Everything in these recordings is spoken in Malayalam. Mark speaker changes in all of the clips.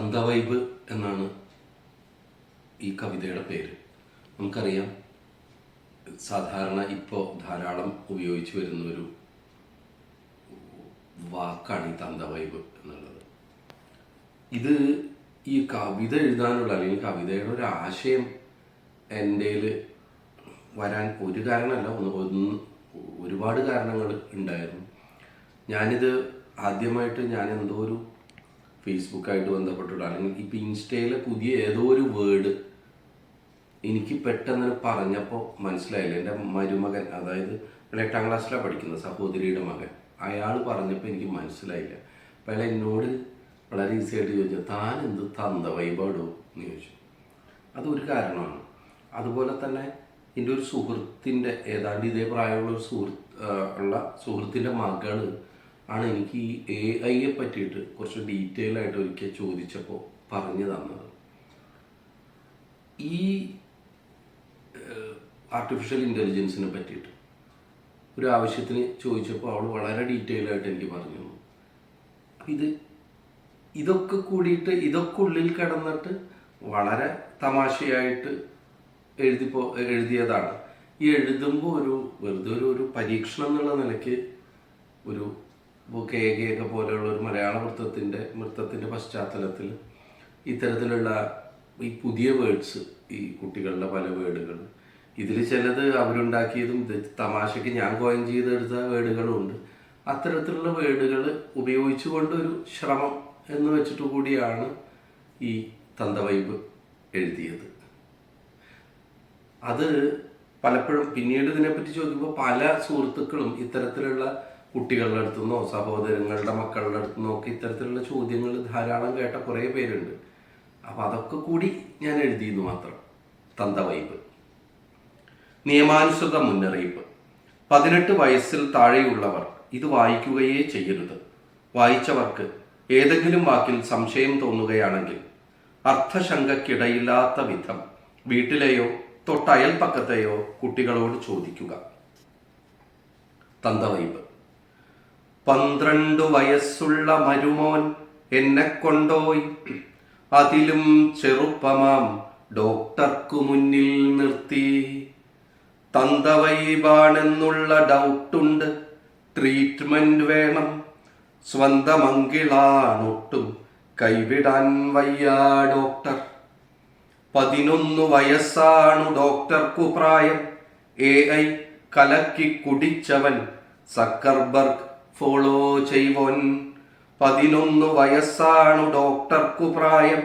Speaker 1: തന്തവൈബ് എന്നാണ് ഈ കവിതയുടെ പേര്. നമുക്കറിയാം സാധാരണ ഇപ്പോൾ ധാരാളം ഉപയോഗിച്ച് വരുന്ന ഒരു വാക്കാണ് ഈ തന്തവൈബ് എന്നുള്ളത്. ഇത് ഈ കവിത എഴുതാനുള്ള അല്ലെങ്കിൽ കവിതയുടെ ഒരു ആശയം എന്റെ വരാൻ ഒരു കാരണമല്ല ഒന്ന് ഒരുപാട് കാരണങ്ങൾ ഉണ്ടായിരുന്നു. ഞാനിത് ആദ്യമായിട്ട് ഞാൻ എന്തോ ഒരു ഫേസ്ബുക്കായിട്ട് ബന്ധപ്പെട്ടിട്ട് അല്ലെങ്കിൽ ഇപ്പം ഇൻസ്റ്റയിലെ പുതിയ ഏതോ ഒരു വേർഡ് എനിക്ക് പെട്ടെന്ന് പറഞ്ഞപ്പോൾ മനസ്സിലായില്ല. എന്റെ മരുമകൻ അതായത് ഞാൻ എട്ടാം ക്ലാസ്സിലാണ് പഠിക്കുന്നത് സഹോദരിയുടെ മകൻ. അയാൾ പറഞ്ഞപ്പോൾ എനിക്ക് മനസ്സിലായില്ല. അപ്പോൾ അയാൾ എന്നോട് വളരെ ഈസി ആയിട്ട് ചോദിച്ചു താൻ എന്ത് തന്ത വൈബാടോ? എന്ന് ചോദിച്ചു. അതൊരു കാരണമാണ്. അതുപോലെ തന്നെ എന്റെ ഒരു സുഹൃത്തിന്റെ ഏതാണ്ട് ഇതേ പ്രായമുള്ള ഒരു സുഹൃത്ത് ഉള്ള സുഹൃത്തിന്റെ മകൾ ആണ് എനിക്ക് ഈ എ ഐയെ പറ്റിയിട്ട് കുറച്ച് ഡീറ്റെയിൽ ആയിട്ട് ഒരിക്കൽ ചോദിച്ചപ്പോൾ പറഞ്ഞു തന്നത്. ഈ ആർട്ടിഫിഷ്യൽ ഇന്റലിജൻസിനെ പറ്റിയിട്ട് ഒരു ആവശ്യത്തിന് ചോദിച്ചപ്പോൾ അവൾ വളരെ ഡീറ്റെയിൽ ആയിട്ട് എനിക്ക് പറഞ്ഞു. തന്നു ഇത് ഇതൊക്കെ കൂടിയിട്ട് ഇതൊക്കെ ഉള്ളിൽ കിടന്നിട്ട് വളരെ തമാശയായിട്ട് എഴുതിപ്പോ എഴുതിയതാണ്. ഈ എഴുതുമ്പോൾ ഒരു വെറുതെ ഒരു ഒരു പരീക്ഷണം എന്നുള്ള നിലയ്ക്ക് ഒരു ഇപ്പോൾ കെ കെ പോലെയുള്ള ഒരു മലയാള വൃത്തത്തിന്റെ വൃത്തത്തിന്റെ പശ്ചാത്തലത്തിൽ ഇത്തരത്തിലുള്ള ഈ പുതിയ വേർഡ്സ് ഈ കുട്ടികളുടെ പല വേർഡുകൾ. ഇതിൽ ചിലത് അവരുണ്ടാക്കിയതും തമാശയ്ക്ക് ഞാൻ കോയിൻ ചെയ്തെടുത്ത വേർഡുകളും ഉണ്ട്. അത്തരത്തിലുള്ള വേർഡുകൾ ഉപയോഗിച്ചുകൊണ്ടൊരു ശ്രമം എന്ന് വെച്ചിട്ട് കൂടിയാണ് ഈ തന്തവൈബ് എഴുതിയത്. അത് പലപ്പോഴും പിന്നീട് ഇതിനെപ്പറ്റി ചോദിക്കുമ്പോൾ പല സുഹൃത്തുക്കളും ഇത്തരത്തിലുള്ള കുട്ടികളുടെ അടുത്തുനിന്നോ സഹോദരങ്ങളുടെ മക്കളുടെ അടുത്തുനിന്നോ ഒക്കെ ഇത്തരത്തിലുള്ള ചോദ്യങ്ങൾ ധാരാളം കേട്ട കുറേ പേരുണ്ട്. അപ്പം അതൊക്കെ കൂടി ഞാൻ എഴുതിയെന്ന് മാത്രം. തന്തവൈബ് നിയമാനുസൃത മുന്നറിയിപ്പ്. പതിനെട്ട് വയസ്സിൽ താഴെയുള്ളവർ ഇത് വായിക്കുകയേ ചെയ്യരുത്. വായിച്ചവർക്ക് ഏതെങ്കിലും വാക്കിൽ സംശയം തോന്നുകയാണെങ്കിൽ അർത്ഥശങ്കക്കിടയില്ലാത്ത വിധം വീട്ടിലെയോ തൊട്ടയൽപ്പക്കത്തെയോ കുട്ടികളോട് ചോദിക്കുക. തന്തവൈബ് പന്ത്രണ്ടു വയസ്സുള്ള മരുമോൻ എന്നെ കൊണ്ടോയി. അതിലും ചെറുപ്പമാം ഡോക്ടർക്കു മുന്നിൽ നിർത്തി. തന്തവൈബാണെന്നുള്ള ഡൗട്ടുണ്ട്. ട്രീറ്റ്മെന്റ് വേണം. സ്വന്തം അങ്കിളാണൊട്ടും കൈവിടാൻ വയ്യ ഡോക്ടർ. പതിനൊന്നു വയസ്സാണു ഡോക്ടർക്കു പ്രായം. എ ഐ കലക്കി കുടിച്ചവൻ സക്കർബർഗ് ഫോളോ ചെയ്വോൻ. പതിനൊന്ന് വയസ്സാണു ഡോക്ടർക്കു പ്രായം.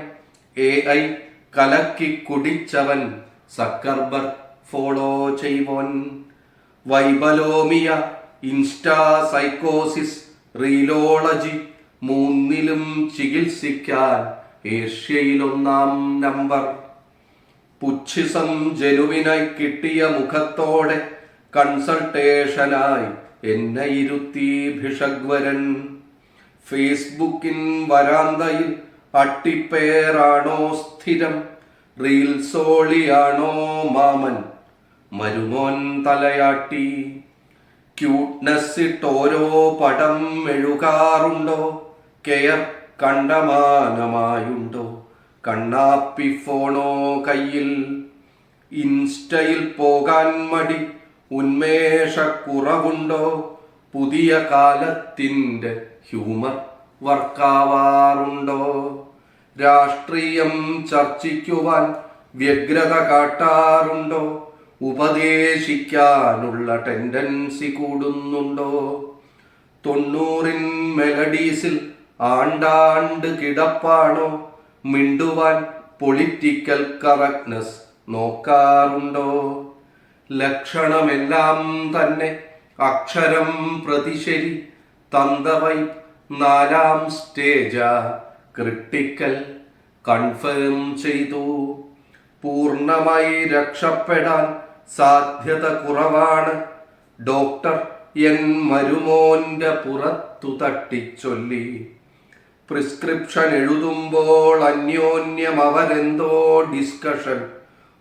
Speaker 1: എ ഐ കലക്കി കുടിച്ചവൻ സക്കർബർ ഫോളോ ചെയ്വോൻ. വൈബലോമിയ ഇൻസ്റ്റാ സൈക്കോസിസ് റീലോളജി മൂന്നിലും ചികിത്സിക്കാൻ ഏഷ്യയിലൊന്നാം നമ്പർ. പുച്ഛിസം ജനുവിനായി കിട്ടിയ മുഖത്തോടെ കൺസൾട്ടേഷനായി എന്നെ ഇരുത്തി ഭിഷഗ്വരൻ ഫേസ്ബുക്കിൻ വരാന്തയിൽ അട്ടിപ്പേറാണോ സ്ഥിരം? റീൽസോളിയാണോ മാമൻ? മരുമോൻ തലയാട്ടി. ക്യൂട്ട്നെസ് ഇട്ടോരോ പടം എഴുകാറുണ്ടോ കെയർ കണ്ടമാനമായുണ്ടോ? കണ്ണാപ്പി ഫോണോ കയ്യിൽ? ഇൻസ്റ്റയിൽ പോകാൻ മടി ഉന്മേഷക്കുറവുണ്ടോ? പുതിയ കാലത്തിന്റെ ഹ്യൂമർ വർക്കാവാറുണ്ടോ? രാഷ്ട്രീയം ചർച്ചിക്കുവാൻ വ്യഗ്രത കാട്ടാറുണ്ടോ? ഉപദേശിക്കാനുള്ള ടെൻഡൻസി കൂടുന്നുണ്ടോ? തൊണ്ണൂറിൻ മെലഡീസിൽ ആണ്ടാണ്ട് കിടപ്പാണോ? മിണ്ടുവാൻ പൊളിറ്റിക്കൽ കറക്റ്റ്നസ് നോക്കാറുണ്ടോ? ലക്ഷണമെല്ലാം തന്നെ അക്ഷരം പ്രതിശരി തന്തവൈ നാലാം സ്റ്റേജ ക്രിട്ടിക്കൽ കൺഫേം ചെയ്തു. പൂർണമായി രക്ഷപ്പെടാൻ സാധ്യത കുറവാണ്. ഡോക്ടർ എൻ മരുമോന്റെ പുറത്തു തട്ടിച്ചൊല്ലി. പ്രിസ്ക്രിപ്ഷൻ എഴുതുമ്പോൾ അന്യോന്യം അവരെന്തോ ഡിസ്കഷൻ.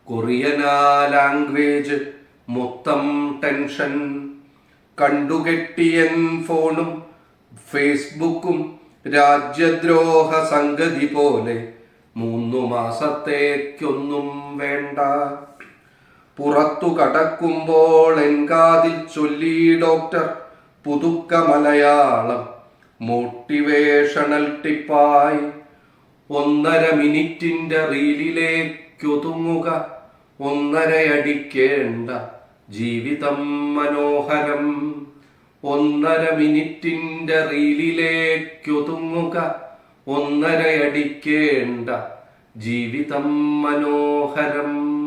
Speaker 1: കൊറിയനാ ലാംഗ്വേജ് മൊത്തം ടെൻഷൻ. കണ്ടുകെട്ടിയൻ ഫോണും ഫേസ്ബുക്കും രാജ്യദ്രോഹ സംഗതി പോലെ മൂന്നു മാസത്തേക്കൊന്നും വേണ്ട. പുറത്തു കടക്കുമ്പോൾ എൻകാതിൽ ചൊല്ലി ഡോക്ടർ പുതുക്ക മലയാളം മോട്ടിവേഷണൽ ടിപ്പായി. ഒന്നര മിനിറ്റിന്റെ റീലിലേക്കൊതുങ്ങുക. ഒന്നരയടിക്കേണ്ട ജീവിതം മനോഹരം. ഒന്നര മിനിറ്റിന്റെ റീലിലേക്കൊതുങ്ങുക. ഒന്നരയടിക്കേണ്ട ജീവിതം മനോഹരം.